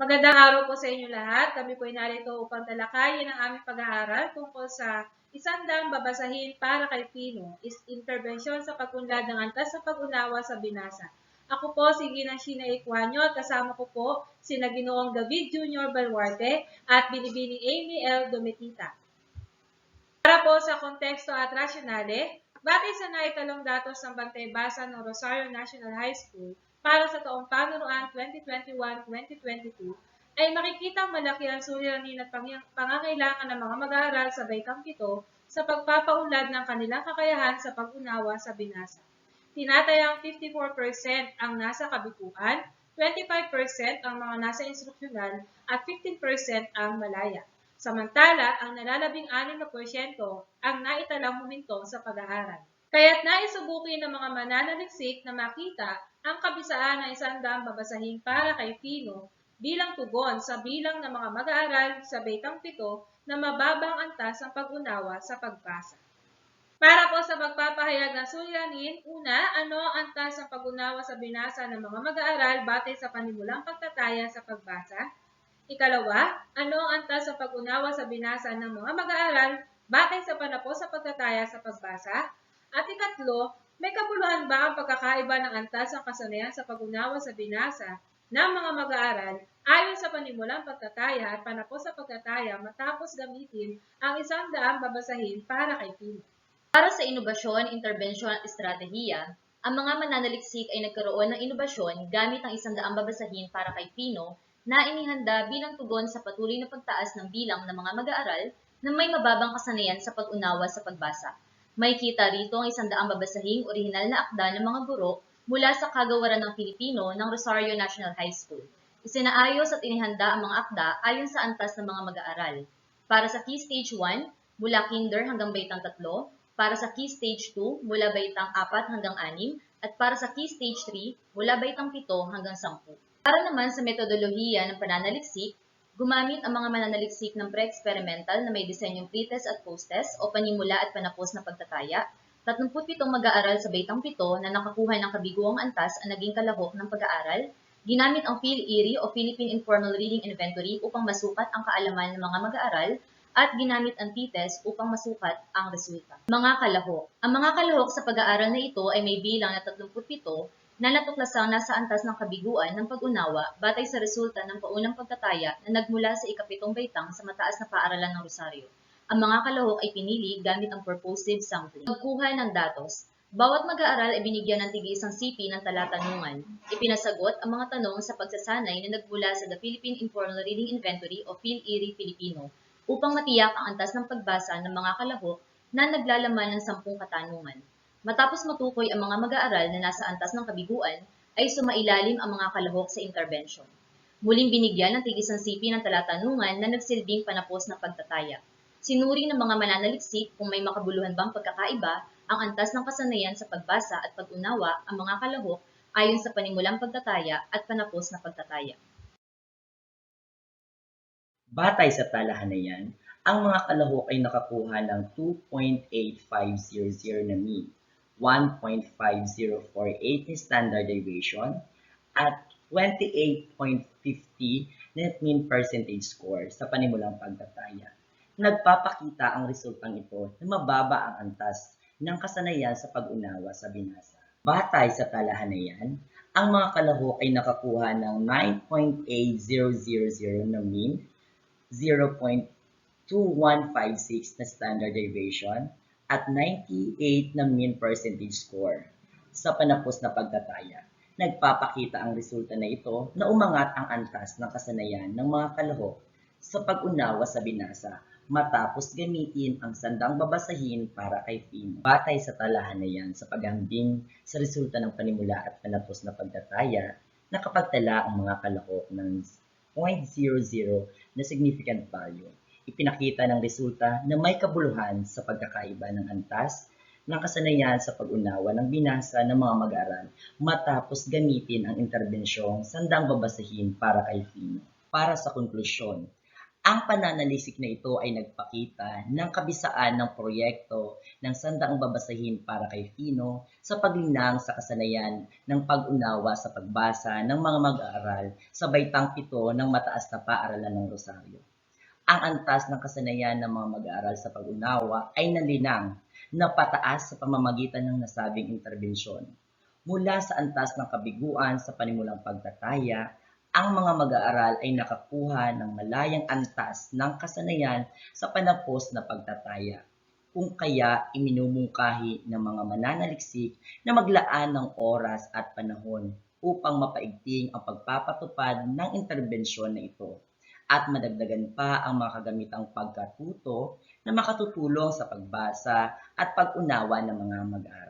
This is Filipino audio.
Magandang araw po sa inyo lahat. Kami po ay narito upang talakayin ang aming pag-aaral tungkol sa isandang babasahin para kay Pino is intervensyon sa pag-unlad ng antas sa pag-unawa sa binasa. Ako po si Gina Shina Equanyo at kasama ko po si Naginoong David Jr. Balwarte at Binibining Amy L. Dometita. Para po sa konteksto at rasyonale, batay sa naitalong datos ng Bantay Basa ng Rosario National High School para sa taong panuruan 2021-2022, ay makikita malaki ang suliranin at pang- pangangailangan ng mga mag-aaral sa Baitang Pito sa pagpapaunlad ng kanilang kakayahan sa pag-unawa sa binasa. Tinatayang 54% ang nasa kabikuan, 25% ang mga nasa instruksyonal, at 15% ang malaya. Samantala, ang nalalabing 6% ang naitalang huminto sa pag-aaral. Kaya't naisubukin ng mga mananaliksik na makita ang kabisaan ng isang daang babasahin para kay Pino bilang tugon sa bilang ng mga mag-aaral sa Baitang Pito na mababang antas ang pag-unawa sa pagbasa. Para po sa pagpapahayag ng suliranin, una, ano ang antas ng pag-unawa sa binasa ng mga mag-aaral batay sa panimulang pagtataya sa pagbasa? Ikalawa, ano ang antas sa pag-unawa sa binasa ng mga mag-aaral batay sa panapos sa pagtataya sa pagbasa? At ikatlo, may kabuluhan ba ang pagkakaiba ng antas ng kasanayan sa pag-unawa sa binasa ng mga mag-aaral ayon sa panimulang pagtataya at panapos sa pagtataya matapos gamitin ang isang daang babasahin para kay Pino? Para sa inobasyon, interbensyon at estratehiya, ang mga mananaliksik ay nagkaroon ng inobasyon gamit ang isang daang babasahin para kay Pino na inihanda bilang tugon sa patuloy na pagtaas ng bilang ng mga mag-aaral na may mababang kasanayan sa pag-unawa sa pagbasa. May kita rito ang isang daang babasahing orihinal na akda ng mga guro mula sa kagawaran ng Pilipino ng Rosario National High School. Isinaayos at inihanda ang mga akda ayon sa antas ng mga mag-aaral. Para sa Key Stage 1, mula kinder hanggang baitang 3, para sa Key Stage 2 mula baitang 4 hanggang 6, at para sa Key Stage 3 mula baitang 7 hanggang 10. Para naman sa metodolohiya ng pananaliksik, gumamit ang mga mananaliksik ng pre-experimental na may disenyong pre-test at post-test o panimula at panapos na pagtataya, 37 mag-aaral sa baitang 7 na nakakuha ng kabiguang antas ang naging kalahok ng pag-aaral, ginamit ang PhilIRI o Philippine Informal Reading Inventory upang masukat ang kaalaman ng mga mag-aaral at ginamit ang t-test upang masukat ang resulta. Mga kalahok. Ang mga kalahok sa pag-aaral na ito ay may bilang na 37 na natuklasang nasa antas ng kabiguan ng pag-unawa batay sa resulta ng paunang pagtataya na nagmula sa ikapitong baitang sa mataas na paaralan ng Rosario. Ang mga kalahok ay pinili gamit ang purposive sampling. Pagkuha ng datos. Bawat mag-aaral ay binigyan ng tig-isang sipi ng talatanungan. Ipinasagot ang mga tanong sa pagsasanay na nagmula sa The Philippine Informal Reading Inventory o PhilIRI Filipino upang matiyak ang antas ng pagbasa ng mga kalahok na naglalaman ng sampung katanungan. Matapos matukoy ang mga mag-aaral na nasa antas ng kabiguan, ay sumailalim ang mga kalahok sa intervention. Muling binigyan ng tigisang sipi ng talatanungan na nagsilbing panapos na pagtataya. Sinuri ng mga mananaliksik kung may makabuluhan bang pagkakaiba ang antas ng kasanayan sa pagbasa at pag-unawa ang mga kalahok ayon sa panimulang pagtataya at panapos na pagtataya. Batay sa talahanayan, ang mga kalahok ay nakakuha ng 2.8500 na mean, 1.5048 na standard deviation, at 28.50 net mean percentage score sa panimulang pagtataya. Nagpapakita ang resultang ito na mababa ang antas ng kasanayan sa pag-unawa sa binasa. Batay sa talahanayan, ang mga kalahok ay nakakuha ng 9.8000 na mean, 0.2156 na standard deviation at 98 na mean percentage score sa panapos na pagtataya. Nagpapakita ang resulta na ito na umangat ang antas ng kasanayan ng mga kalahok sa pag-unawa sa binasa matapos gamitin ang sandang babasahin para kay Pino. Batay sa talahanayan sa paghambing sa resulta ng panimula at panapos na pagtataya, nakapagtala ang mga kalahok ng 0.00 na significant value. Ipinakita ng resulta na may kabuluhan sa pagkakaiba ng antas ng kasanayan sa pag-unawa ng binasa ng mga mag-aaral matapos gamitin ang interbensyong sandang babasahin para kay Fino. Para sa konklusyon, Ang pananalisik na ito ay nagpakita ng kabisaan ng proyekto ng sandaang babasahin para kay Fino sa paglinang sa kasanayan ng pag-unawa sa pagbasa ng mga mag-aaral sa baitang pito ng mataas na paaralan ng Rosario. Ang antas ng kasanayan ng mga mag-aaral sa pag-unawa ay nalinang na pataas sa pamamagitan ng nasabing interbensyon. Mula sa antas ng kabiguan sa panimulang pagtataya, ang mga mag-aaral ay nakakuha ng malayang antas ng kasanayan sa panapos na pagtataya. Kung kaya iminumungkahi ng mga mananaliksik na maglaan ng oras at panahon upang mapaigting ang pagpapatupad ng interbensyon na ito at madagdagan pa ang mga kagamitang pagkatuto na makatutulong sa pagbasa at pag-unawa ng mga mag-aaral.